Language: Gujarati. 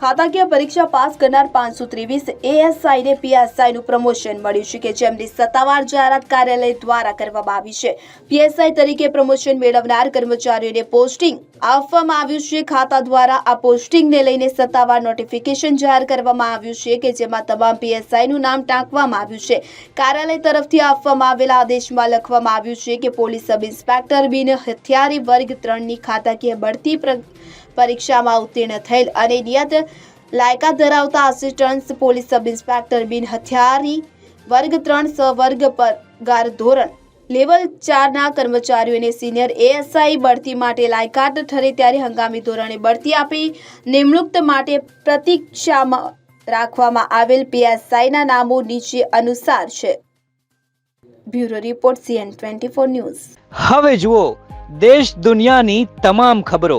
ખાતાકીય પરીક્ષા પાસ કરનાર પાંચસો ત્રેવીસ એએસઆઈને પીએસઆઈનું પ્રમોશન મળ્યું છે કે જેમની સત્તાવાર જાહેરાત કાર્યાલય દ્વારા કરવામાં આવી છે. પીએસઆઈ તરીકે પ્રમોશન મેળવનાર કર્મચારીઓને પોસ્ટિંગ આપવામાં આવ્યું છે. ખાતા દ્વારા આ પોસ્ટિંગને લઈને સત્તાવાર નોટિફિકેશન જાહેર કરવામાં આવ્યું છે કે જેમાં તમામ પીએસઆઈનું નામ ટાંકવામાં આવ્યું છે. કાર્યાલય તરફથી આપવામાં આવેલા આદેશમાં લખવામાં આવ્યું છે કે પોલીસ સબ ઇન્સ્પેક્ટર બિન હથિયારી વર્ગ ત્રણની ખાતાકીય બઢતી પરીક્ષામાં ઉત્તીર્ણ થયેલ અને નિયત લાયકાત ધરાવતા આસિસ્ટન્ટ પોલીસ સબ ઇન્સ્પેક્ટર બિન હથિયારી વર્ગ ત્રણ સ વર્ગ પગાર ધોરણ લેવલ ચારના કર્મચારીઓને સિનિયર એએસઆઈ બઢતી માટે લાયકાત ઠરે ત્યારે હંગામી ધોરણે બઢતી આપી નિમણૂક માટે પ્રતીક્ષામાં રાખવામાં આવેલ પીએસઆઈના નામો નીચે અનુસાર છે. Bureau report CN twenty four news. હવે જુઓ, દેશ દુનિયાની તમામ ખબરો.